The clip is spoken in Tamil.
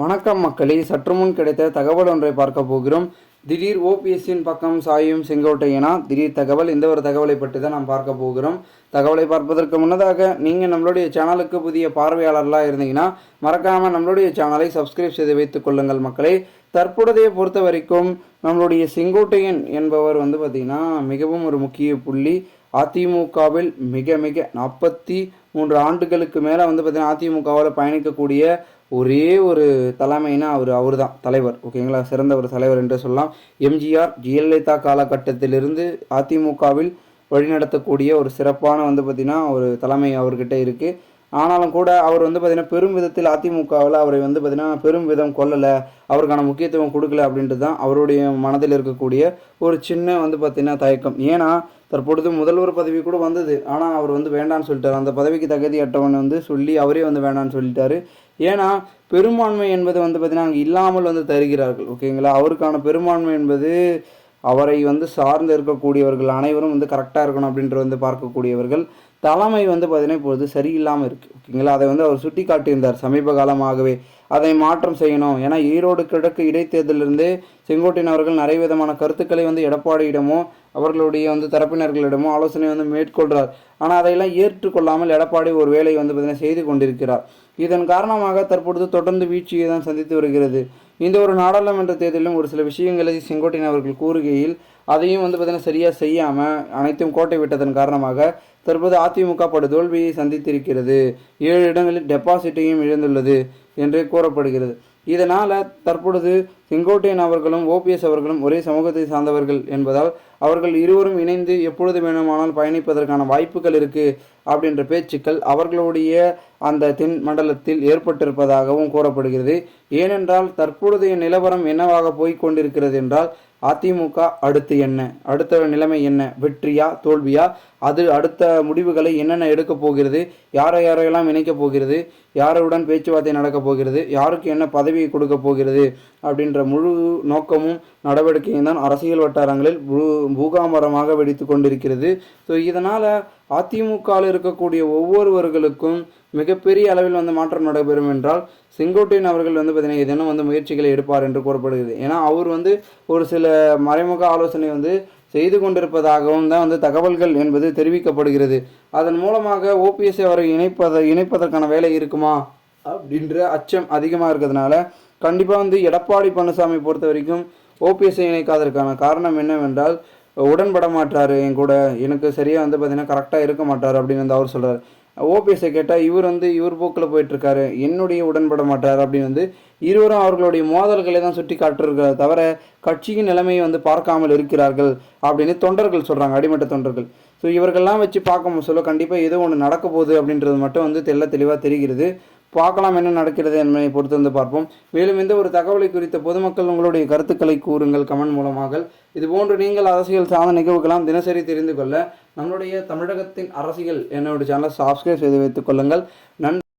வணக்கம் மக்களே சற்று முன் கிடைத்த தகவல் ஒன்றை பார்க்க போகிறோம். திடீர் ஓபிஎஸ்சியின் பக்கம் சாயும் செங்கோட்டையனா திடீர் தகவல் இந்த ஒரு தகவலை பற்றி தான் நாம் பார்க்க போகிறோம். தகவலை பார்ப்பதற்கு முன்னதாக நீங்கள் நம்மளுடைய சேனலுக்கு புதிய பார்வையாளர்களாக இருந்தீங்கன்னா மறக்காமல் நம்மளுடைய சேனலை சப்ஸ்கிரைப் செய்து வைத்துக் கொள்ளுங்கள் மக்களே. தற்பொழுதைய பொறுத்த வரைக்கும் நம்மளுடைய செங்கோட்டையன் என்பவர் வந்து பார்த்திங்கன்னா மிகவும் ஒரு முக்கிய புள்ளி. அதிமுகவில் மிக மிக நாற்பத்தி மூன்று ஆண்டுகளுக்கு மேலே வந்து பார்த்திங்கன்னா அதிமுகவில் பயணிக்கக்கூடிய ஒரே ஒரு தலைமைனா அவர் அவர் தான் தலைவர். ஓகேங்களா? சிறந்த ஒரு தலைவர் என்று சொல்லலாம். எம்ஜிஆர் ஜெயலலிதா காலகட்டத்திலிருந்து அதிமுகவில் வழிநடத்தக்கூடிய ஒரு சிறப்பான வந்து பார்த்திங்கன்னா ஒரு தலைமை அவர்கிட்ட இருக்குது ஆனாலும் கூட அவர் வந்து பார்த்திங்கன்னா பெரும் விதத்தில் அதிமுகவில் அவரை வந்து பார்த்திங்கன்னா பெரும் விதம் கொல்லலை. அவருக்கான முக்கியத்துவம் கொடுக்கல அப்படின்றது தான் அவருடைய மனதில் இருக்கக்கூடிய ஒரு சின்ன வந்து பார்த்திங்கன்னா தயக்கம். ஏன்னா தற்பொழுது முதல்வர் பதவி கூட வந்தது. ஆனால் அவர் வந்து வேண்டான்னு சொல்லிட்டார். அந்த பதவிக்கு தகுதியற்றவன் வந்து சொல்லி அவரே வந்து வேண்டான்னு சொல்லிட்டாரு. ஏன்னா பெரும்பான்மை என்பது வந்து பார்த்திங்கன்னா அங்கே இல்லாமல் வந்து தருகிறார்கள். ஓகேங்களா? அவருக்கான பெரும்பான்மை என்பது அவரை வந்து சார்ந்து இருக்கக்கூடியவர்கள் அனைவரும் வந்து கரெக்டாக இருக்கணும் அப்படின்ற வந்து பார்க்கக்கூடியவர்கள். தலைமை வந்து பார்த்தீங்கன்னா இப்பொழுது சரியில்லாமல் இருக்குது ஓகேங்களா? அதை வந்து அவர் சுட்டி காட்டியிருந்தார் சமீப காலமாகவே. அதை மாற்றம் செய்யணும். ஏன்னா ஈரோடு கிழக்கு இடைத்தேர்தலிருந்து செங்கோட்டையன் அவர்கள் நிறைய விதமான கருத்துக்களை வந்து எடப்பாடியிடமோ அவர்களுடைய வந்து தரப்பினர்களிடமோ ஆலோசனை வந்து மேற்கொள்கிறார் ஆனால் அதையெல்லாம் ஏற்றுக்கொள்ளாமல் எடப்பாடி ஒரு வேலையை வந்து பார்த்தீங்கன்னா செய்து கொண்டிருக்கிறார். இதன் காரணமாக தற்பொழுது தொடர்ந்து வீழ்ச்சியை தான் சந்தித்து வருகிறது. இந்த ஒரு நாடாளுமன்ற தேர்தலிலும் ஒரு சில விஷயங்களை செங்கோட்டையன் அவர்கள் கூறுகையில் அதையும் வந்து பார்த்தீங்கன்னா சரியாக செய்யாமல் அனைத்தும் கோட்டை விட்டதன் காரணமாக தற்போது அதிமுக படு தோல்வியை சந்தித்திருக்கிறது. ஏழு இடங்களில் டெபாசிட்டையும் இழந்துள்ளது என்று கூறப்படுகிறது. இதனால் தற்பொழுது செங்கோட்டையன் அவர்களும் ஓபிஎஸ் அவர்களும் ஒரே சமூகத்தை சார்ந்தவர்கள் என்பதால் அவர்கள் இருவரும் இணைந்து எப்பொழுது வேணுமானால் பயணிப்பதற்கான வாய்ப்புகள் இருக்குது அப்படின்ற பேச்சுக்கள் அவர்களுடைய அந்த தென் மண்டலத்தில் ஏற்பட்டிருப்பதாகவும் கூறப்படுகிறது. ஏனென்றால் தற்பொழுதைய நிலவரம் என்னவாக போய்க் கொண்டிருக்கிறது என்றால் அதிமுக அடுத்து என்ன? அடுத்த நிலைமை என்ன? வெற்றியா? தோல்வியா? அது அடுத்த முடிவுகளை என்னென்ன எடுக்கப் போகிறது? யாரை யாரையெல்லாம் இணைக்கப் போகிறது? யாருடன் பேச்சுவார்த்தை நடக்கப் போகிறது? யாருக்கு என்ன பதவியை கொடுக்க போகிறது? அப்படின்ற முழு நோக்கமும் நடவடிக்கையும் தான் அரசியல் வட்டாரங்களில் பூ பூகாமரமாக வெடித்து கொண்டிருக்கிறது. ஸோ இதனால் அதிமுகவில் இருக்கக்கூடிய ஒவ்வொருவர்களுக்கும் மிகப்பெரிய அளவில் வந்து மாற்றம் நடைபெறும் என்றால் செங்கோட்டையன் அவர்கள் வந்து பார்த்தீங்கன்னா ஏதேனும் வந்து முயற்சிகளை எடுப்பார் என்று கூறப்படுகிறது. ஏன்னா அவர் வந்து ஒரு சில மறைமுக ஆலோசனை வந்து செய்து கொண்டிருப்பதாகவும் தான் வந்து தகவல்கள் என்பது தெரிவிக்கப்படுகிறது. அதன் மூலமாக ஓபிஎஸ்ஐ அவரை இணைப்பதை இணைப்பதற்கான வேலை இருக்குமா? அப்படின்ற அச்சம் அதிகமாக இருக்கிறதுனால கண்டிப்பாக வந்து எடப்பாடி பழனிசாமி பொறுத்த வரைக்கும் ஓபிஎஸ்ஐ இணைக்காததற்கான காரணம் என்னவென்றால் உடன்பட மாட்டார் என் கூட எனக்கு சரியாக வந்து பார்த்தீங்கன்னா கரெக்டாக இருக்க மாட்டார் அப்படின்னு வந்து அவர் சொல்கிறார் ஓபிஎஸ்ஐ கேட்டால் இவர் வந்து இவர் போக்கில் போயிட்டுருக்காரு. என்னுடைய உடன்பட மாட்டார் அப்படின்னு வந்து இருவரும் அவர்களுடைய மோதல்களை தான் சுட்டி காட்டுருக்காரு தவிர கட்சியின் நிலைமையை வந்து பார்க்காமல் இருக்கிறார்கள் அப்படின்னு தொண்டர்கள் சொல்கிறாங்க அடிமட்ட தொண்டர்கள். ஸோ இவர்கள்லாம் வச்சு பார்க்க சொல்ல கண்டிப்பாக ஏதோ ஒன்று நடக்க போகுது அப்படின்றது மட்டும் வந்து தெல்ல தெளிவாக தெரிகிறது. பார்க்கலாம் என்ன நடக்கிறது என்பதை பொறுத்து வந்து பார்ப்போம். மேலும் எந்த ஒரு தகவலை குறித்த பொதுமக்கள் உங்களுடைய கருத்துக்களை கூறுங்கள் கமெண்ட் மூலமாக. இதுபோன்று நீங்கள் அரசியல் சார்ந்த நிகழ்வுகளாம் தினசரி தெரிந்து கொள்ள நம்மளுடைய தமிழகத்தின் அரசியல் என்னுடைய சேனலை சப்ஸ்கிரைப் செய்து வைத்துக் கொள்ளுங்கள். நன்றி.